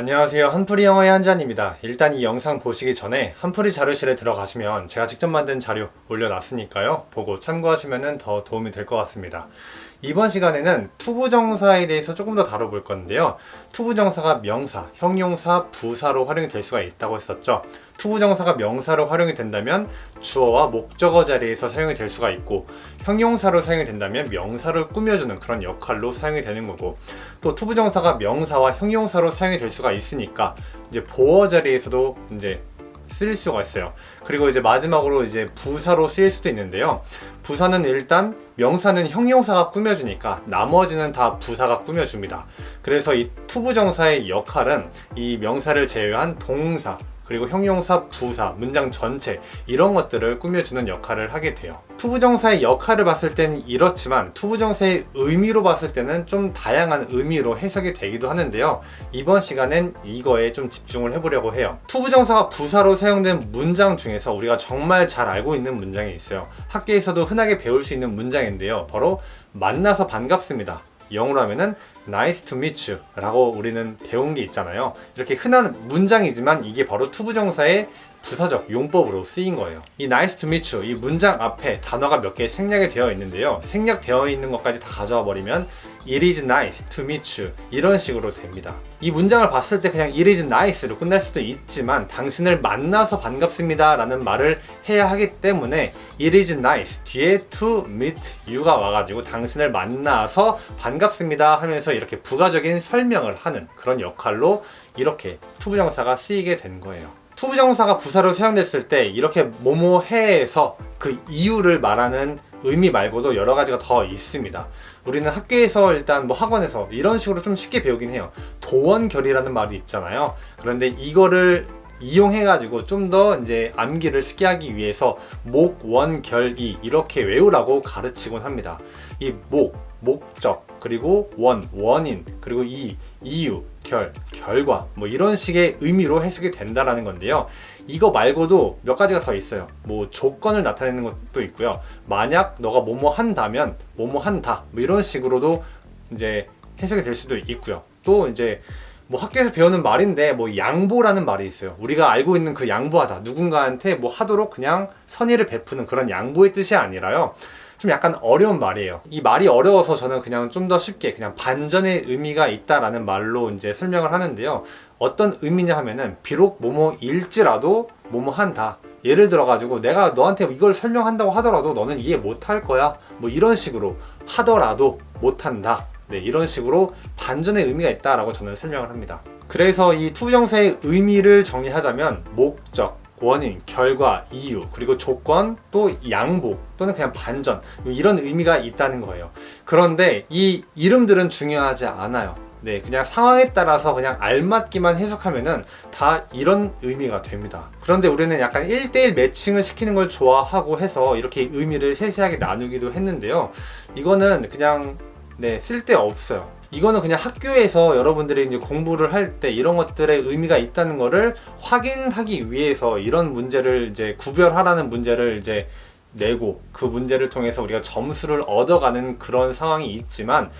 안녕하세요. 한풀이 영어의 한잔입니다. 일단 이 영상 보시기 전에 한풀이 자료실에 들어가시면 제가 직접 만든 자료 올려놨으니까요. 보고 참고하시면 더 도움이 될 것 같습니다. 이번 시간에는 투부정사에 대해서 조금 더 다뤄볼 건데요. 투부정사가 명사, 형용사, 부사로 활용이 될 수가 있다고 했었죠. 투부정사가 명사로 활용이 된다면 주어와 목적어 자리에서 사용이 될 수가 있고 형용사로 사용이 된다면 명사를 꾸며주는 그런 역할로 사용이 되는 거고 또 투부정사가 명사와 형용사로 사용이 될 수가 있으니까 이제 보어 자리에서도 이제 쓰일 수가 있어요. 그리고 이제 마지막으로 이제 부사로 쓰일 수도 있는데요. 부사는 일단 명사는 형용사가 꾸며주니까 나머지는 다 부사가 꾸며줍니다. 그래서 이 투부정사의 역할은 이 명사를 제외한 동사 그리고 형용사, 부사, 문장 전체 이런 것들을 꾸며주는 역할을 하게 돼요. 투부정사의 역할을 봤을 땐 이렇지만 투부정사의 의미로 봤을 때는 좀 다양한 의미로 해석이 되기도 하는데요. 이번 시간엔 이거에 좀 집중을 해보려고 해요. 투부정사가 부사로 사용된 문장 중에서 우리가 정말 잘 알고 있는 문장이 있어요. 학교에서도 흔하게 배울 수 있는 문장인데요. 바로 만나서 반갑습니다. 영어로 하면은 nice to meet you 라고 우리는 배운 게 있잖아요. 이렇게 흔한 문장이지만 이게 바로 투부정사의 부사적 용법으로 쓰인 거예요. 이 nice to meet you 이 문장 앞에 단어가 몇 개 생략이 되어 있는데요. 생략되어 있는 것까지 다 가져와 버리면 it is nice to meet you 이런 식으로 됩니다. 이 문장을 봤을 때 그냥 it is nice로 끝날 수도 있지만 당신을 만나서 반갑습니다 라는 말을 해야 하기 때문에 it is nice 뒤에 to meet you가 와가지고 당신을 만나서 반갑습니다 하면서 이렇게 부가적인 설명을 하는 그런 역할로 이렇게 투부정사가 쓰이게 된 거예요. 투부정사가 부사로 사용됐을 때 이렇게 뭐뭐해에서 그 이유를 말하는 의미 말고도 여러 가지가 더 있습니다. 우리는 학교에서 일단 뭐 학원에서 이런 식으로 좀 쉽게 배우긴 해요. 도원결이라는 말이 있잖아요. 그런데 이거를 이용해가지고 좀 더 이제 암기를 쉽게 하기 위해서 목, 원, 결, 이 이렇게 외우라고 가르치곤 합니다. 이 목, 목적, 그리고 원, 원인, 그리고 이, 이유, 결, 결과 뭐 이런 식의 의미로 해석이 된다라는 건데요. 이거 말고도 몇 가지가 더 있어요. 뭐 조건을 나타내는 것도 있고요. 만약 너가 뭐뭐 한다면 뭐뭐 한다 뭐 이런 식으로도 이제 해석이 될 수도 있고요. 또 이제 뭐 학교에서 배우는 말인데 뭐 양보라는 말이 있어요. 우리가 알고 있는 그 양보하다 누군가한테 뭐 하도록 그냥 선의를 베푸는 그런 양보의 뜻이 아니라요. 좀 약간 어려운 말이에요. 이 말이 어려워서 저는 그냥 좀 더 쉽게 그냥 반전의 의미가 있다라는 말로 이제 설명을 하는데요. 어떤 의미냐 하면은 비록 뭐뭐일지라도 뭐뭐 한다. 예를 들어 가지고 내가 너한테 이걸 설명한다고 하더라도 너는 이해 못할 거야. 뭐 이런 식으로 하더라도 못 한다. 네, 이런 식으로 반전의 의미가 있다라고 저는 설명을 합니다. 그래서 이 투부정사의 의미를 정리하자면 목적, 원인, 결과, 이유, 그리고 조건, 또 양보, 또는 그냥 반전 이런 의미가 있다는 거예요. 그런데 이 이름들은 중요하지 않아요. 네, 그냥 상황에 따라서 그냥 알맞기만 해석하면은 다 이런 의미가 됩니다. 그런데 우리는 약간 1대1 매칭을 시키는 걸 좋아하고 해서 이렇게 의미를 세세하게 나누기도 했는데요. 이거는 그냥 네, 쓸데 없어요. 이거는 그냥 학교에서 여러분들이 이제 공부를 할 때 이런 것들의 의미가 있다는 거를 확인하기 위해서 이런 문제를 이제 구별하라는 문제를 이제 내고 그 문제를 통해서 우리가 점수를 얻어가는 그런 상황이 있지만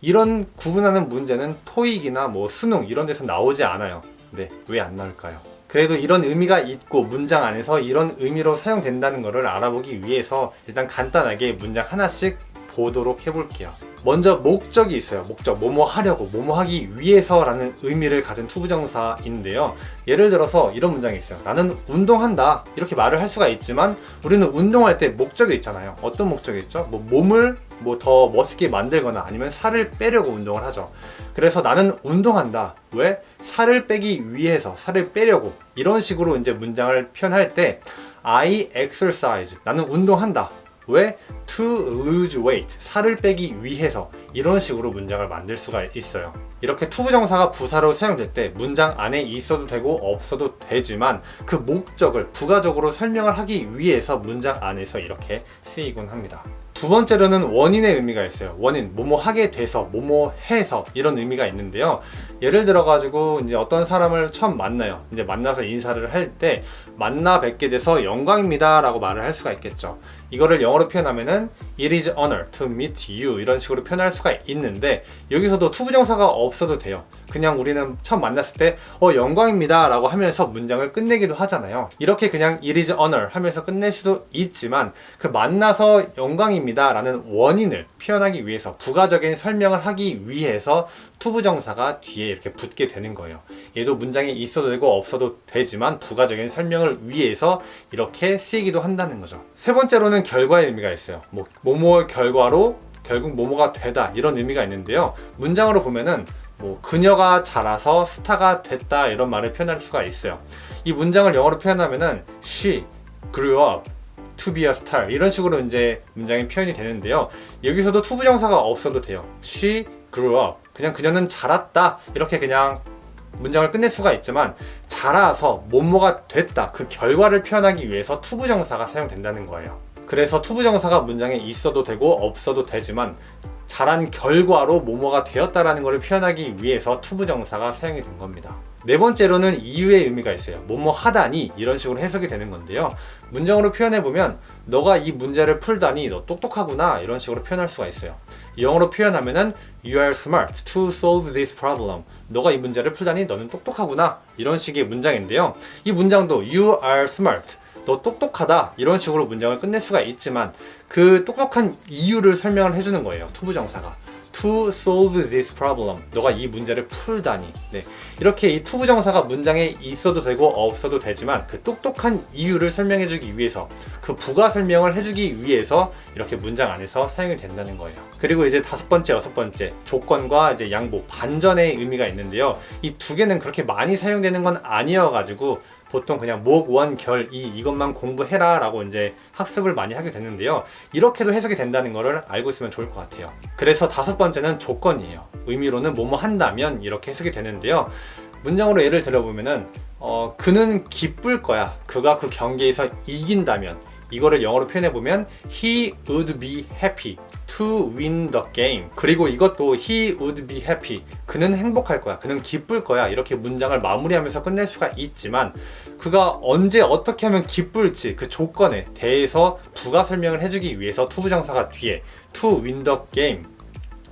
이런 구분하는 문제는 토익이나 뭐 수능 이런 데서 나오지 않아요. 네, 왜 안 나올까요? 그래도 이런 의미가 있고 문장 안에서 이런 의미로 사용된다는 것을 알아보기 위해서 일단 간단하게 문장 하나씩 보도록 해볼게요. 먼저 목적이 있어요. 목적, 뭐뭐 하려고, 뭐뭐 하기 위해서라는 의미를 가진 투부정사인데요. 예를 들어서 이런 문장이 있어요. 나는 운동한다. 이렇게 말을 할 수가 있지만 우리는 운동할 때 목적이 있잖아요. 어떤 목적이 있죠? 뭐 몸을 뭐 더 멋있게 만들거나 아니면 살을 빼려고 운동을 하죠. 그래서 나는 운동한다. 왜? 살을 빼기 위해서, 살을 빼려고. 이런 식으로 이제 문장을 표현할 때 I exercise. 나는 운동한다. 왜? To lose weight. 살을 빼기 위해서. 이런 식으로 문장을 만들 수가 있어요. 이렇게 투부정사가 부사로 사용될 때 문장 안에 있어도 되고 없어도 되지만 그 목적을 부가적으로 설명을 하기 위해서 문장 안에서 이렇게 쓰이곤 합니다. 두 번째로는 원인의 의미가 있어요. 원인, 뭐뭐 하게 돼서, 뭐뭐 해서 이런 의미가 있는데요. 예를 들어 가지고 이제 어떤 사람을 처음 만나요. 이제 만나서 인사를 할 때 만나 뵙게 돼서 영광입니다 라고 말을 할 수가 있겠죠. 이거를 영어로 표현하면은 it is honor to meet you 이런 식으로 표현할 수가 있는데 여기서도 투부정사가 없 어도 돼요. 그냥 우리는 처음 만났을 때, 어, 영광입니다. 라고 하면서 문장을 끝내기도 하잖아요. 이렇게 그냥 it is honor 하면서 끝낼 수도 있지만, 그 만나서 영광입니다. 라는 원인을 표현하기 위해서, 부가적인 설명을 하기 위해서 투부정사가 뒤에 이렇게 붙게 되는 거예요. 얘도 문장에 있어도 되고 없어도 되지만, 부가적인 설명을 위해서 이렇게 쓰이기도 한다는 거죠. 세 번째로는 결과의 의미가 있어요. 뭐, 뭐뭐 결과로 결국 뭐뭐가 되다 이런 의미가 있는데요. 문장으로 보면은 뭐 그녀가 자라서 스타가 됐다 이런 말을 표현할 수가 있어요. 이 문장을 영어로 표현하면은 she grew up to be a star 이런 식으로 이제 문장이 표현이 되는데요. 여기서도 투부정사가 없어도 돼요. she grew up 그냥 그녀는 자랐다 이렇게 그냥 문장을 끝낼 수가 있지만 자라서 뭐뭐가 됐다 그 결과를 표현하기 위해서 투부정사가 사용된다는 거예요. 그래서 투부정사가 문장에 있어도 되고 없어도 되지만 자란 결과로 뭐뭐가 되었다라는 것을 표현하기 위해서 투부정사가 사용이 된 겁니다. 네 번째로는 이유의 의미가 있어요. 뭐뭐 하다니 이런 식으로 해석이 되는 건데요. 문장으로 표현해 보면 너가 이 문제를 풀다니 너 똑똑하구나 이런 식으로 표현할 수가 있어요. 영어로 표현하면은 You are smart to solve this problem. 너가 이 문제를 풀다니 너는 똑똑하구나 이런 식의 문장인데요. 이 문장도 You are smart. 너 똑똑하다 이런 식으로 문장을 끝낼 수가 있지만 그 똑똑한 이유를 설명을 해주는 거예요 투부정사가. To solve this problem. 너가 이 문제를 풀다니. 네. 이렇게 이 투부정사가 문장에 있어도 되고 없어도 되지만 그 똑똑한 이유를 설명해주기 위해서 그 부가 설명을 해주기 위해서 이렇게 문장 안에서 사용이 된다는 거예요 그리고 이제 다섯 번째 여섯 번째 조건과 이제 양보 반전의 의미가 있는데요 이 두 개는 그렇게 많이 사용되는 건 아니어가지고 보통 그냥 목, 원, 결, 이 이것만 공부해라 라고 이제 학습을 많이 하게 되는데요. 이렇게도 해석이 된다는 거를 알고 있으면 좋을 것 같아요. 그래서 다섯 번째는 조건이에요. 의미로는 뭐뭐 한다면 이렇게 해석이 되는데요. 문장으로 예를 들어보면은 어, 그는 기쁠 거야. 그가 그 경기에서 이긴다면 이거를 영어로 표현해 보면 he would be happy to win the game. 그리고 이것도 he would be happy. 그는 행복할 거야. 그는 기쁠 거야. 이렇게 문장을 마무리하면서 끝낼 수가 있지만 그가 언제 어떻게 하면 기쁠지 그 조건에 대해서 부가 설명을 해주기 위해서 투부정사가 뒤에 to win the game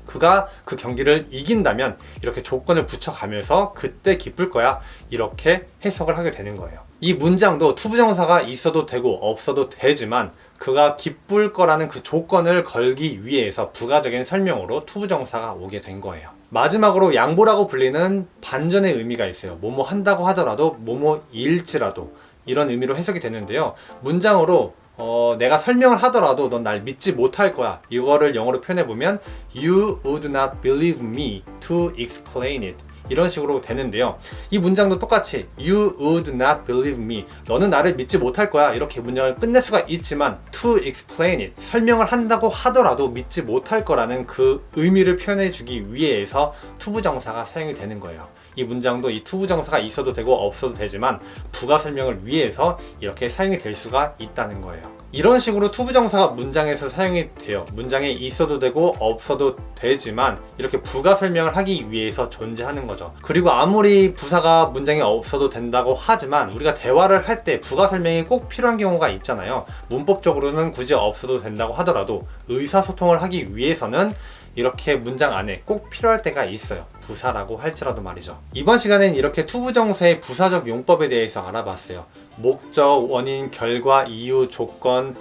그가 그 경기를 이긴다면 이렇게 조건을 붙여가면서 그때 기쁠 거야 이렇게 해석을 하게 되는 거예요. 이 문장도 투부정사가 있어도 되고 없어도 되지만 그가 기쁠 거라는 그 조건을 걸기 위해서 부가적인 설명으로 투부정사가 오게 된 거예요. 마지막으로 양보라고 불리는 반전의 의미가 있어요. 뭐뭐 한다고 하더라도 뭐뭐 일지라도 이런 의미로 해석이 되는데요. 문장으로 어, 내가 설명을 하더라도 넌 날 믿지 못할 거야. 이거를 영어로 표현해 보면 You would not believe me to explain it. 이런 식으로 되는데요. 이 문장도 똑같이 You would not believe me. 너는 나를 믿지 못할 거야. 이렇게 문장을 끝낼 수가 있지만 to explain it. 설명을 한다고 하더라도 믿지 못할 거라는 그 의미를 표현해 주기 위해서 투부정사가 사용이 되는 거예요. 이 문장도 이 투부정사가 있어도 되고 없어도 되지만 부가 설명을 위해서 이렇게 사용이 될 수가 있다는 거예요. 이런 식으로 투부정사가 문장에서 사용이 돼요. 문장에 있어도 되고 없어도 되지만 이렇게 부가 설명을 하기 위해서 존재하는 거죠. 그리고 아무리 부사가 문장에 없어도 된다고 하지만 우리가 대화를 할 때 부가 설명이 꼭 필요한 경우가 있잖아요. 문법적으로는 굳이 없어도 된다고 하더라도 의사소통을 하기 위해서는 이렇게 문장 안에 꼭 필요할 때가 있어요. 부사라고 할지라도 말이죠. 이번 시간엔 이렇게 투부정사의 부사적 용법에 대해서 알아봤어요. 목적, 원인, 결과, 이유, 조건,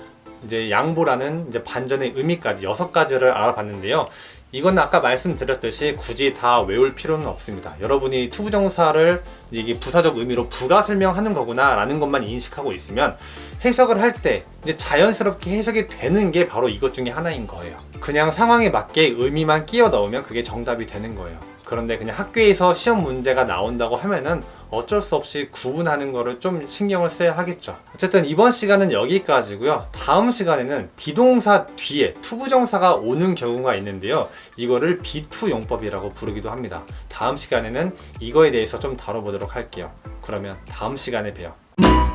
이제 양보라는 이제 반전의 의미까지 여섯 가지를 알아봤는데요. 이건 아까 말씀드렸듯이 굳이 다 외울 필요는 없습니다. 여러분이 투부정사를 이게 부사적 의미로 부가 설명하는 거구나 라는 것만 인식하고 있으면 해석을 할 때 이제 자연스럽게 해석이 되는 게 바로 이것 중에 하나인 거예요. 그냥 상황에 맞게 의미만 끼워 넣으면 그게 정답이 되는 거예요. 그런데 그냥 학교에서 시험 문제가 나온다고 하면은 어쩔 수 없이 구분하는 거를 좀 신경을 써야 하겠죠. 어쨌든 이번 시간은 여기까지고요. 다음 시간에는 비동사 뒤에 투부정사가 오는 경우가 있는데요. 이거를 비투 용법이라고 부르기도 합니다. 다음 시간에는 이거에 대해서 좀 다뤄보도록 할게요. 그러면 다음 시간에 봬요.